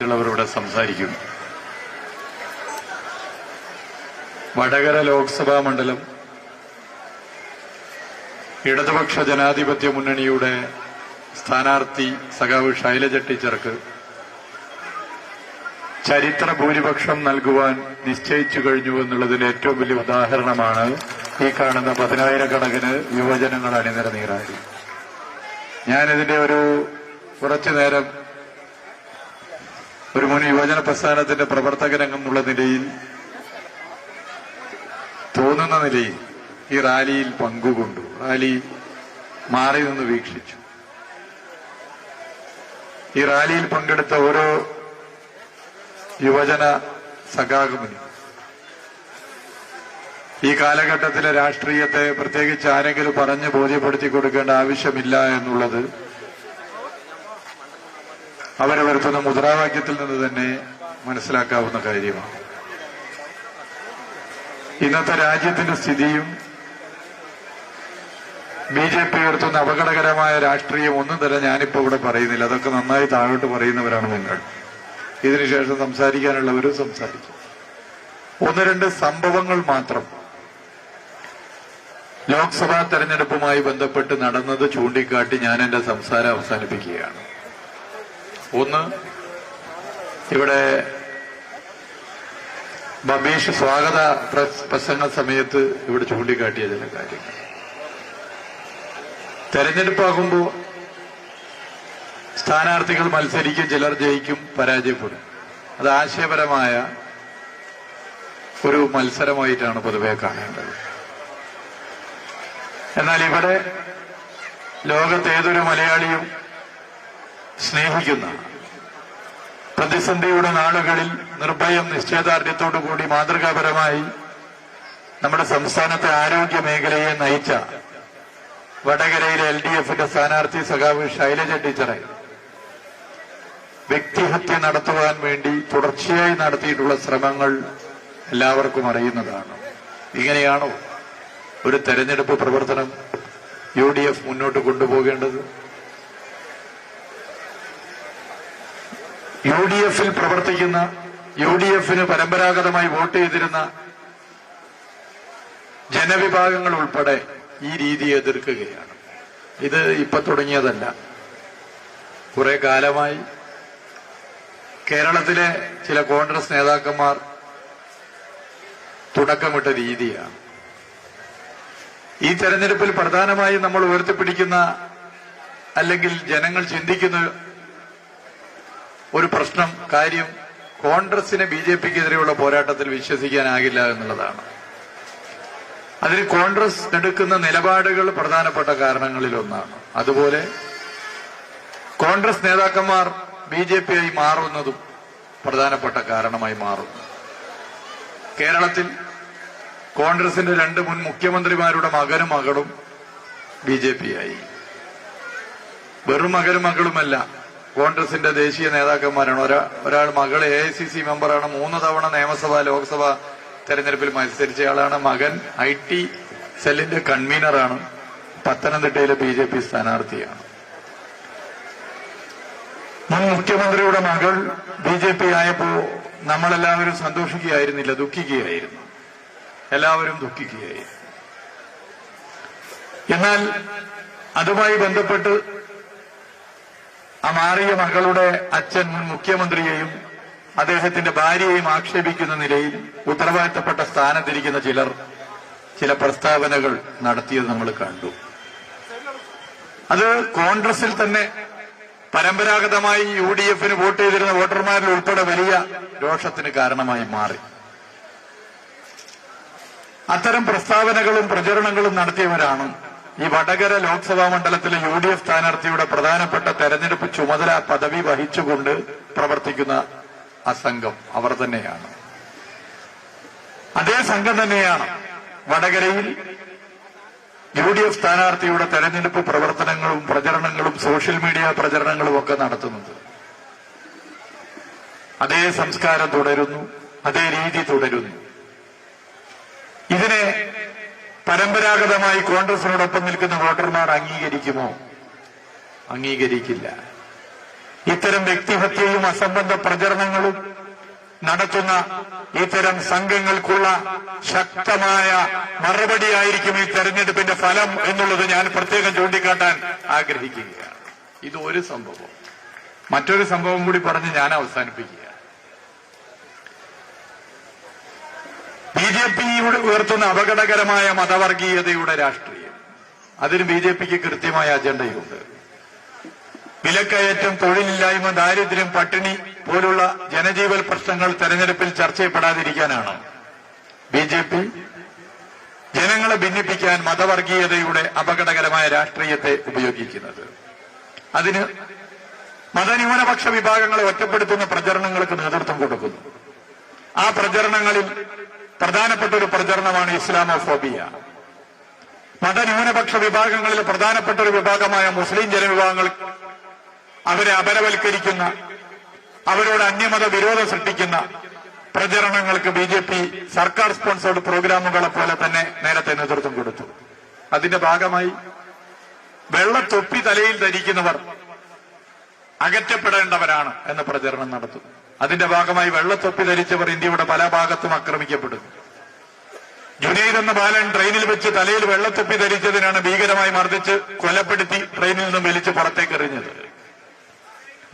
ഉള്ളവരോട് സംസാരിക്കും. വടകര ലോക്സഭാ മണ്ഡലം ഇടതുപക്ഷ ജനാധിപത്യ മുന്നണിയുടെ സ്ഥാനാർത്ഥി സഖാവ് ശൈലജ ടീച്ചർക്ക് ചരിത്ര ഭൂരിപക്ഷം നൽകുവാൻ നിശ്ചയിച്ചു കഴിഞ്ഞു എന്നുള്ളതിന് ഏറ്റവും വലിയ ഉദാഹരണമാണ് ഈ കാണുന്ന പതിനായിരക്കണക്കിന് യുവജനങ്ങൾ അണിനിരനീറായി ഞാനിതിന്റെ ഒരു കുറച്ചു നേരം ഒരു മുൻ യുവജന പ്രസ്ഥാനത്തിന്റെ പ്രവർത്തകരംഗമുള്ള നിലയിൽ തോന്നുന്ന നിലയിൽ ഈ റാലിയിൽ പങ്കുകൊണ്ടു. റാലി മാറി നിന്ന് വീക്ഷിച്ചു. ഈ റാലിയിൽ പങ്കെടുത്ത ഓരോ യുവജന സഖാഗമനും ഈ കാലഘട്ടത്തിലെ രാഷ്ട്രീയത്തെ പ്രത്യേകിച്ച് ആരെങ്കിലും പറഞ്ഞ് ബോധ്യപ്പെടുത്തി കൊടുക്കേണ്ട ആവശ്യമില്ല എന്നുള്ളത് അവരവരുത്തുന്ന മുദ്രാവാക്യത്തിൽ നിന്ന് തന്നെ മനസ്സിലാക്കാവുന്ന കാര്യമാണ്. ഇന്നത്തെ രാജ്യത്തിന്റെ സ്ഥിതിയും ബി ജെ പി ഉയർത്തുന്ന അപകടകരമായ രാഷ്ട്രീയം ഒന്നും തന്നെ ഞാനിപ്പോ ഇവിടെ പറയുന്നില്ല. അതൊക്കെ നന്നായി താഴോട്ട് പറയുന്നവരാണ് നിങ്ങൾ. ഇതിനുശേഷം സംസാരിക്കാനുള്ളവരും സംസാരിക്കും. ഒന്ന് രണ്ട് സംഭവങ്ങൾ മാത്രം. ലോക്സഭാ തെരഞ്ഞെടുപ്പുമായി ബന്ധപ്പെട്ട് നടന്നത് ചൂണ്ടിക്കാട്ടി ഞാൻ എന്റെ സംസാരം അവസാനിപ്പിക്കുകയാണ്. ഒന്ന് ഇവിടെ ബബീഷ് സ്വാഗത പ്രസ്- പ്രസംഗ സമയത്ത് ഇവിടെ ചൂണ്ടിക്കാട്ടിയ ചില കാര്യങ്ങൾ. തെരഞ്ഞെടുപ്പാകുമ്പോൾ സ്ഥാനാർത്ഥികൾ മത്സരിക്കും ചിലർ ജയിക്കും പരാജയപ്പെടും. അത് ആശയപരമായ ഒരു മത്സരമായിട്ടാണ് പൊതുവെ കാണേണ്ടത്. എന്നാൽ ഇവിടെ ലോകത്തേതൊരു മലയാളിയും സ്നേഹിക്കുന്ന പ്രതിസന്ധിയുടെ നാളുകളിൽ നിർഭയം നിശ്ചയദാർഢ്യത്തോടു കൂടി മാതൃകാപരമായി നമ്മുടെ സംസ്ഥാനത്തെ ആരോഗ്യ മേഖലയെ നയിച്ച വടകരയിലെ എൽ ഡി എഫിന്റെ സ്ഥാനാർത്ഥി സഖാവ് ശൈലജ ടീച്ചറെ വ്യക്തിഹത്യ നടത്തുവാൻ വേണ്ടി തുടർച്ചയായി നടത്തിയിട്ടുള്ള ശ്രമങ്ങൾ എല്ലാവർക്കും അറിയുന്നതാണ്. ഇങ്ങനെയാണോ ഒരു തെരഞ്ഞെടുപ്പ് പ്രവർത്തനം യു ഡി എഫ് മുന്നോട്ട് കൊണ്ടുപോകേണ്ടത്? യു ഡി എഫിൽ പ്രവർത്തിക്കുന്ന യു ഡി എഫിന് പരമ്പരാഗതമായി വോട്ട് ചെയ്തിരുന്ന ജനവിഭാഗങ്ങൾ ഉൾപ്പെടെ ഈ രീതി എതിർക്കുകയാണ്. ഇത് ഇപ്പൊ തുടങ്ങിയതല്ല. കുറെ കാലമായി കേരളത്തിലെ ചില കോൺഗ്രസ് നേതാക്കന്മാർ തുടക്കമിട്ട രീതിയാണ്. ഈ തെരഞ്ഞെടുപ്പിൽ പ്രധാനമായും നമ്മൾ ഉയർത്തിപ്പിടിക്കുന്ന അല്ലെങ്കിൽ ജനങ്ങൾ ചിന്തിക്കുന്ന ഒരു പ്രശ്നം കാര്യം കോൺഗ്രസിനെ ബി ജെ പിക്കെതിരെയുള്ള പോരാട്ടത്തിൽ വിശ്വസിക്കാനാകില്ല എന്നുള്ളതാണ്. അതിൽ കോൺഗ്രസ് എടുക്കുന്ന നിലപാടുകൾ പ്രധാനപ്പെട്ട കാരണങ്ങളിൽ ഒന്നാണ് അതുപോലെ കോൺഗ്രസ് നേതാക്കന്മാർ ബി ജെ പി ആയി മാറുന്നതും പ്രധാനപ്പെട്ട കാരണമായി മാറുന്നു. കേരളത്തിൽ കോൺഗ്രസിന്റെ രണ്ട് മുൻ മുഖ്യമന്ത്രിമാരുടെ മകനും മകളും ബി ജെ പി ആയി വെറും മകനും മകളുമല്ല കോൺഗ്രസിന്റെ ദേശീയ നേതാക്കന്മാരാണ്. ഒരാ ഒരാൾ മകൾ എ ഐ സി സി മെമ്പറാണ്. മൂന്ന് തവണ നിയമസഭ ലോക്സഭ തെരഞ്ഞെടുപ്പിൽ മത്സരിച്ചയാളാണ് മകൻ ഐ ടി സെല്ലിന്റെ കൺവീനറാണ്. പത്തനംതിട്ടയിലെ ബി ജെ പി സ്ഥാനാർത്ഥിയാണ്. മുൻ മുഖ്യമന്ത്രിയുടെ മകൾ ബി ജെ പി ആയപ്പോ നമ്മളെല്ലാവരും സന്തോഷിക്കുകയായിരുന്നില്ല. ദുഃഖിക്കുകയായിരുന്നു. എല്ലാവരും ദുഃഖിക്കുകയായിരുന്നു. എന്നാൽ അതുമായി ബന്ധപ്പെട്ട് ആ മാറിയ മകളുടെ അച്ഛൻ മുൻ മുഖ്യമന്ത്രിയെയും അദ്ദേഹത്തിന്റെ ഭാര്യയെയും ആക്ഷേപിക്കുന്ന നിലയിൽ ഉത്തരവാദിത്തപ്പെട്ട സ്ഥാനത്തിരിക്കുന്ന ചിലർ ചില പ്രസ്താവനകൾ നടത്തിയത് നമ്മൾ കണ്ടു. അത് കോൺഗ്രസിൽ തന്നെ പരമ്പരാഗതമായി യു ഡി എഫിന് വോട്ട് ചെയ്തിരുന്ന വോട്ടർമാരിൽ ഉൾപ്പെടെ വലിയ രോഷത്തിന് കാരണമായി മാറി. അത്തരം പ്രസ്താവനകളും പ്രചരണങ്ങളും നടത്തിയവരാണ് ഈ വടകര ലോക്സഭാ മണ്ഡലത്തിലെ യു ഡി എഫ് സ്ഥാനാർത്ഥിയുടെ പ്രധാനപ്പെട്ട തെരഞ്ഞെടുപ്പ് ചുമതല പദവി വഹിച്ചുകൊണ്ട് പ്രവർത്തിക്കുന്ന ആ സംഘം അവർ തന്നെയാണ്. അതേ സംഘം തന്നെയാണ് വടകരയിൽ യു ഡി എഫ് സ്ഥാനാർത്ഥിയുടെ തെരഞ്ഞെടുപ്പ് പ്രവർത്തനങ്ങളും പ്രചരണങ്ങളും സോഷ്യൽ മീഡിയ പ്രചരണങ്ങളും ഒക്കെ നടത്തുന്നത്. അതേ സംസ്കാരം തുടരുന്നു അതേ രീതി തുടരുന്നു. ഇതിനെ പരമ്പരാഗതമായി കോൺഗ്രസിനോടൊപ്പം നിൽക്കുന്ന വോട്ടർമാർ അംഗീകരിക്കുമോ? അംഗീകരിക്കില്ല. ഇത്തരം വ്യക്തിഹത്യയും അസംബന്ധ പ്രചരണങ്ങളും നടത്തുന്ന ഇത്തരം സംഘങ്ങൾക്കുള്ള ശക്തമായ മറുപടിയായിരിക്കും ഈ തെരഞ്ഞെടുപ്പിന്റെ ഫലം എന്നുള്ളത് ഞാൻ പ്രത്യേകം ചൂണ്ടിക്കാട്ടാൻ ആഗ്രഹിക്കുകയാണ്. ഇത് ഒരു സംഭവം. മറ്റൊരു സംഭവം കൂടി പറഞ്ഞ് ഞാൻ അവസാനിപ്പിക്കുക ബി ജെ പിയുടെ ഉയർത്തുന്ന അപകടകരമായ മതവർഗീയതയുടെ രാഷ്ട്രീയം. അതിന് ബി ജെ പിക്ക് കൃത്യമായ അജണ്ടയുണ്ട്. വിലക്കയറ്റം തൊഴിലില്ലായ്മ ദാരിദ്ര്യം പട്ടിണി പോലുള്ള ജനജീവൽ പ്രശ്നങ്ങൾ തെരഞ്ഞെടുപ്പിൽ ചർച്ച ചെയ്യപ്പെടാതിരിക്കാനാണ് ബി ജെ പി ജനങ്ങളെ ഭിന്നിപ്പിക്കാൻ മതവർഗീയതയുടെ അപകടകരമായ രാഷ്ട്രീയത്തെ ഉപയോഗിക്കുന്നത്. അതിന് മതന്യൂനപക്ഷ വിഭാഗങ്ങളെ ഒറ്റപ്പെടുത്തുന്ന പ്രചരണങ്ങൾക്ക് നേതൃത്വം കൊടുക്കുന്നു. ആ പ്രചരണങ്ങളിൽ പ്രധാനപ്പെട്ട ഒരു പ്രചരണമാണ് ഇസ്ലാമോഫോബിയ. മതന്യൂനപക്ഷ വിഭാഗങ്ങളിൽ പ്രധാനപ്പെട്ട ഒരു വിഭാഗമായ മുസ്ലിം ജനവിഭാഗങ്ങൾ അവരെ അപരവൽക്കരിക്കുന്ന അവരോട് അന്യമത വിരോധം സൃഷ്ടിക്കുന്ന പ്രചരണങ്ങൾക്ക് ബി ജെ പി സർക്കാർ സ്പോൺസേർഡ് പ്രോഗ്രാമുകളെ പോലെ തന്നെ നേരത്തെ നേതൃത്വം കൊടുത്തു. അതിന്റെ ഭാഗമായി വെള്ളത്തൊപ്പി തലയിൽ ധരിക്കുന്നവർ അകറ്റപ്പെടേണ്ടവരാണ് എന്ന പ്രചരണം നടത്തും അതിന്റെ ഭാഗമായി വെള്ളത്തൊപ്പി ധരിച്ചവർ ഇന്ത്യയുടെ പല ഭാഗത്തും ആക്രമിക്കപ്പെടുന്നു. ജുനൈദ് എന്ന ബാലൻ ട്രെയിനിൽ വെച്ച് തലയിൽ വെള്ളത്തൊപ്പി ധരിച്ചതിനാണ് ഭീകരമായി മർദ്ദിച്ച് കൊലപ്പെടുത്തി ട്രെയിനിൽ നിന്നും വലിച്ച് പുറത്തേക്ക് എറിഞ്ഞത്.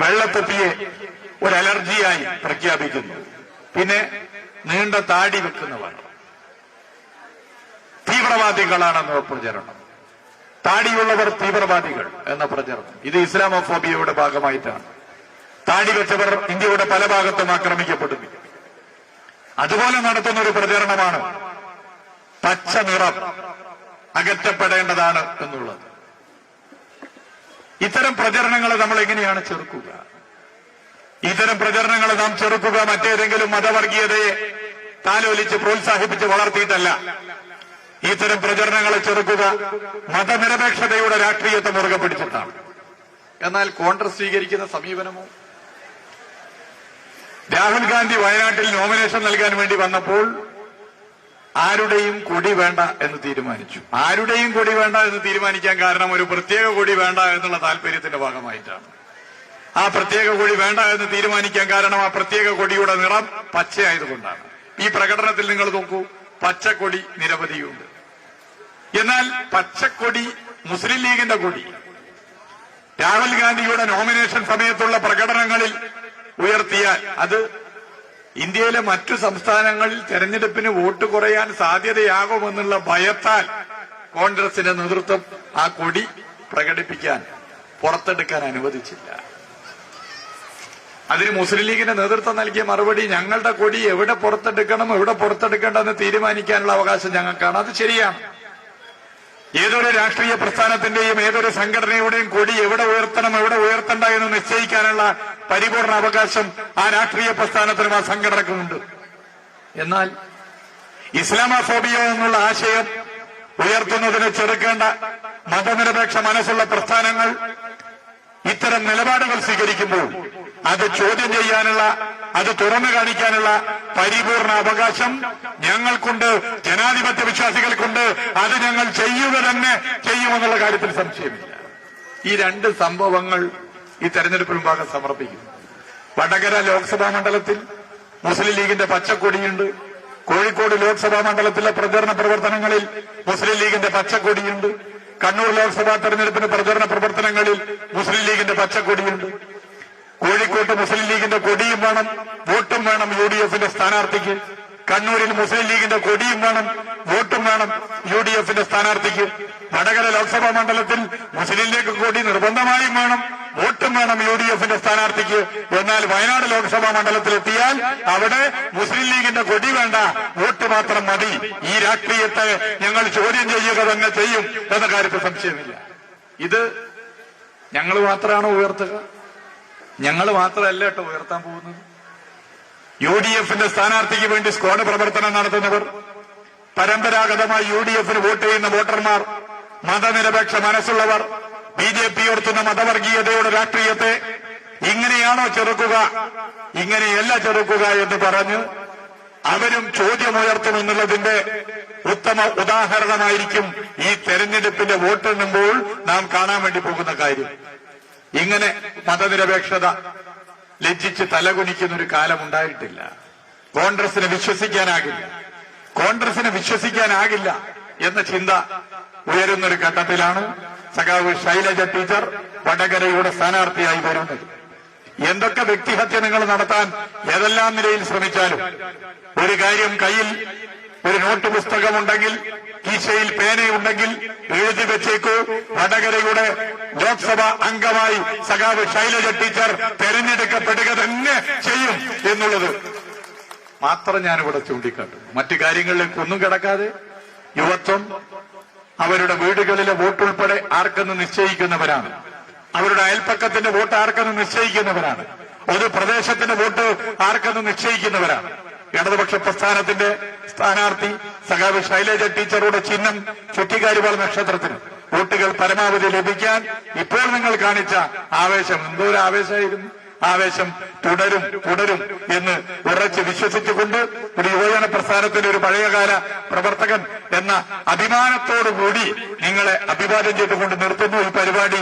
വെള്ളത്തൊപ്പിയെ ഒരു അലർജിയായി പ്രഖ്യാപിക്കുന്നു. പിന്നെ നീണ്ട താടി വെക്കുന്നവർ. തീവ്രവാദികളാണെന്ന പ്രചരണം. താടിയുള്ളവർ തീവ്രവാദികൾ എന്ന പ്രചരണം. ഇത് ഇസ്ലാമോഫോബിയയുടെ ഭാഗമായിട്ടാണ്. താടി വെച്ചവർ ഇന്ത്യയുടെ പല ഭാഗത്തും ആക്രമിക്കപ്പെടുന്നു. അതുപോലെ നടത്തുന്ന ഒരു പ്രചരണമാണ് പച്ച നിറം അകറ്റപ്പെടേണ്ടതാണ് എന്നുള്ളത്. ഇത്തരം പ്രചരണങ്ങളെ നമ്മൾ എങ്ങനെയാണ് ചെറുക്കുക? ഇത്തരം പ്രചരണങ്ങളെ നാം ചെറുക്കുക മറ്റേതെങ്കിലും മതവർഗീയതയെ താലോലിച്ച് പ്രോത്സാഹിപ്പിച്ച് വളർത്തിയിട്ടല്ല. ഇത്തരം പ്രചരണങ്ങളെ ചെറുക്കുക മതനിരപേക്ഷതയുടെ രാഷ്ട്രീയത്തെ മുറുകെ പിടിച്ചിട്ടാണ് എന്നാൽ കോൺഗ്രസ് സ്വീകരിക്കുന്ന സമീപനമോ? രാഹുൽ ഗാന്ധി വയനാട്ടിൽ നോമിനേഷൻ നൽകാൻ വേണ്ടി വന്നപ്പോൾ ആരുടെയും കൊടി വേണ്ട എന്ന് തീരുമാനിച്ചു. ആരുടെയും കൊടി വേണ്ട എന്ന് തീരുമാനിക്കാൻ കാരണം ഒരു പ്രത്യേക കൊടി വേണ്ട എന്നുള്ള താല്പര്യത്തിന്റെ ഭാഗമായിട്ടാണ്. ആ പ്രത്യേക കൊടി വേണ്ട എന്ന് തീരുമാനിക്കാൻ കാരണം ആ പ്രത്യേക കൊടിയുടെ നിറം പച്ചയായതുകൊണ്ടാണ്. ഈ പ്രകടനത്തിൽ നിങ്ങൾ നോക്കൂ പച്ചക്കൊടി നിരവധിയുണ്ട്. എന്നാൽ പച്ചക്കൊടി മുസ്ലിം ലീഗിന്റെ കൊടി. രാഹുൽ ഗാന്ധിയുടെ നോമിനേഷൻ സമയത്തുള്ള പ്രകടനങ്ങളിൽ ഉയർത്തിയാൽ അത് ഇന്ത്യയിലെ മറ്റു സംസ്ഥാനങ്ങളിൽ തെരഞ്ഞെടുപ്പിന് വോട്ട് കുറയാൻ സാധ്യതയാകുമെന്നുള്ള ഭയത്താൽ കോൺഗ്രസിന്റെ നേതൃത്വം ആ കൊടി പ്രകടിപ്പിക്കാൻ പുറത്തെടുക്കാൻ അനുവദിച്ചില്ല. അതിന് മുസ്ലിം ലീഗിന്റെ നേതൃത്വം നൽകിയ മറുപടി ഞങ്ങളുടെ കൊടി എവിടെ പുറത്തെടുക്കണം എവിടെ പുറത്തെടുക്കേണ്ടെന്ന് തീരുമാനിക്കാനുള്ള അവകാശം ഞങ്ങൾക്കാണ്. അത് ശരിയാണ്. ഏതൊരു രാഷ്ട്രീയ പ്രസ്ഥാനത്തിന്റെയും ഏതൊരു സംഘടനയുടെയും കൊടി എവിടെ ഉയർത്തണം എവിടെ ഉയർത്തണ്ട എന്ന് നിശ്ചയിക്കാനുള്ള പരിപൂർണ അവകാശം ആ രാഷ്ട്രീയ പ്രസ്ഥാനത്തിനും ആ സംഘടനക്കുമുണ്ട്. എന്നാൽ ഇസ്ലാമോഫോബിയ എന്നുള്ള ആശയം ഉയർത്തുന്നതിന് ചെറുക്കേണ്ട മതനിരപേക്ഷ മനസ്സുള്ള പ്രസ്ഥാനങ്ങൾ ഇത്തരം നിലപാടുകൾ സ്വീകരിക്കുമ്പോൾ അത് ചോദ്യം ചെയ്യാനുള്ള അത് തുറന്നു കാണിക്കാനുള്ള പരിപൂർണ അവകാശം ഞങ്ങൾക്കുണ്ട് ജനാധിപത്യ വിശ്വാസികൾക്കുണ്ട്. അത് ഞങ്ങൾ ചെയ്യുക തന്നെ ചെയ്യുമെന്നുള്ള കാര്യത്തിൽ സംശയമില്ല. ഈ രണ്ട് സംഭവങ്ങൾ ഈ തെരഞ്ഞെടുപ്പ് വിഭാഗം സമർപ്പിക്കും വടകര ലോക്സഭാ മണ്ഡലത്തിൽ മുസ്ലിം ലീഗിന്റെ പച്ചക്കൊടിയുണ്ട്. കോഴിക്കോട് ലോക്സഭാ മണ്ഡലത്തിലെ പ്രചരണ പ്രവർത്തനങ്ങളിൽ മുസ്ലിം ലീഗിന്റെ പച്ചക്കൊടിയുണ്ട്. കണ്ണൂർ ലോക്സഭാ തെരഞ്ഞെടുപ്പിന് പ്രചരണ പ്രവർത്തനങ്ങളിൽ മുസ്ലിം ലീഗിന്റെ പച്ചക്കൊടിയുണ്ട്. കോഴിക്കോട്ട് മുസ്ലിം ലീഗിന്റെ കൊടിയും വേണം വോട്ടും വേണം യു ഡി എഫിന്റെ സ്ഥാനാർത്ഥിക്ക്. കണ്ണൂരിൽ മുസ്ലിം ലീഗിന്റെ കൊടിയും വേണം വോട്ടും വേണം യു ഡി എഫിന്റെ സ്ഥാനാർത്ഥിക്ക്. വടകര ലോക്സഭാ മണ്ഡലത്തിൽ മുസ്ലിം ലീഗ് കൊടി നിർബന്ധമായും വേണം വോട്ടും വേണം യു ഡി എഫിന്റെ സ്ഥാനാർത്ഥിക്ക്. എന്നാൽ വയനാട് ലോക്സഭാ മണ്ഡലത്തിൽ എത്തിയാൽ അവിടെ മുസ്ലിം ലീഗിന്റെ കൊടി വേണ്ട വോട്ട് മാത്രം മതി. ഈ രാഷ്ട്രീയത്തെ ഞങ്ങൾ ചോദ്യം ചെയ്യുക തന്നെ ചെയ്യും എന്ന കാര്യത്തിൽ സംശയമില്ല. ഇത് ഞങ്ങൾ മാത്രമാണ് ഉയർത്തുക. ഞങ്ങൾ മാത്രമല്ല കേട്ടോ ഉയർത്താൻ പോകുന്നത്. യു ഡി എഫിന്റെ സ്ഥാനാർത്ഥിക്ക് വേണ്ടി സ്ക്വാഡ് പ്രവർത്തനം നടത്തുന്നവർ പരമ്പരാഗതമായി യു ഡി എഫിന് വോട്ട് ചെയ്യുന്ന വോട്ടർമാർ മതനിരപേക്ഷ മനസ്സുള്ളവർ ബി ജെ പി ഉയർത്തുന്ന മതവർഗീയതയുടെ രാഷ്ട്രീയത്തെ ഇങ്ങനെയാണോ ചെറുക്കുക ഇങ്ങനെയല്ല ചെറുക്കുക എന്ന് പറഞ്ഞ് അവരും ചോദ്യമുയർത്തുമെന്നുള്ളതിന്റെ ഉത്തമ ഉദാഹരണമായിരിക്കും ഈ തെരഞ്ഞെടുപ്പിന്റെ വോട്ടെണ്ണുമ്പോൾ നാം കാണാൻ വേണ്ടി പോകുന്ന കാര്യം. ഇങ്ങനെ മതനിരപേക്ഷത ലജ്ജിച്ച് തലകുനിക്കുന്ന ഒരു കാലം ഉണ്ടായിട്ടില്ല. കോൺഗ്രസിനെ വിശ്വസിക്കാനാകില്ല. കോൺഗ്രസിനെ വിശ്വസിക്കാനാകില്ല എന്ന ചിന്ത ഉയരുന്ന ഒരു ഘട്ടത്തിലാണ് സഖാവ് ശൈലജ ടീച്ചർ വടകരയുടെ സ്ഥാനാർത്ഥിയായി വരുന്നത്. എന്തൊക്കെ വ്യക്തിഹത്യ നിങ്ങൾ നടത്താൻ ഏതെല്ലാം നിലയിൽ ശ്രമിച്ചാലും ഒരു കാര്യം കയ്യിൽ ഒരു നോട്ട് പുസ്തകമുണ്ടെങ്കിൽ കീശയിൽ പേനയുണ്ടെങ്കിൽ എഴുതി വെച്ചേക്കൂ. വടകരയുടെ ലോക്സഭ അംഗമായി സഖാവ് ശൈലജ ടീച്ചർ തെരഞ്ഞെടുക്കപ്പെടുക തന്നെ ചെയ്യും എന്നുള്ളത്. മാത്രം ഞാനിവിടെ ചൂണ്ടിക്കാട്ടും. മറ്റു കാര്യങ്ങളിലേക്ക് ഒന്നും കിടക്കാതെ യുവത്വം അവരുടെ വീടുകളിലെ വോട്ടുൾപ്പെടെ ആർക്കെന്ന് നിശ്ചയിക്കുന്നവരാണ്. അവരുടെ അയൽപ്പക്കത്തിന്റെ വോട്ട് ആർക്കെന്ന് നിശ്ചയിക്കുന്നവരാണ്. ഒരു പ്രദേശത്തിന്റെ വോട്ട് ആർക്കെന്ന് നിശ്ചയിക്കുന്നവരാണ്. ഇടതുപക്ഷ പ്രസ്ഥാനത്തിന്റെ സ്ഥാനാർത്ഥി സഖാവ് ശൈലജ ടീച്ചറുടെ ചിഹ്നം ചുറ്റിക്കാരിപാൾ നക്ഷത്രത്തിന്. വോട്ടുകൾ പരമാവധി ലഭിക്കാൻ ഇപ്പോൾ നിങ്ങൾ കാണിച്ച ആവേശം എന്തോ ഒരു ആവേശമായിരുന്നു. ആവേശം തുടരും തുടരും എന്ന് ഉറച്ച് വിശ്വസിച്ചുകൊണ്ട് ഒരു യുവജന പ്രസ്ഥാനത്തിന്റെ ഒരു പഴയകാല പ്രവർത്തകൻ എന്ന അഭിമാനത്തോടുകൂടി നിങ്ങളെ അഭിവാദ്യം ചെയ്തുകൊണ്ട് നിർത്തുന്നു ഈ പരിപാടി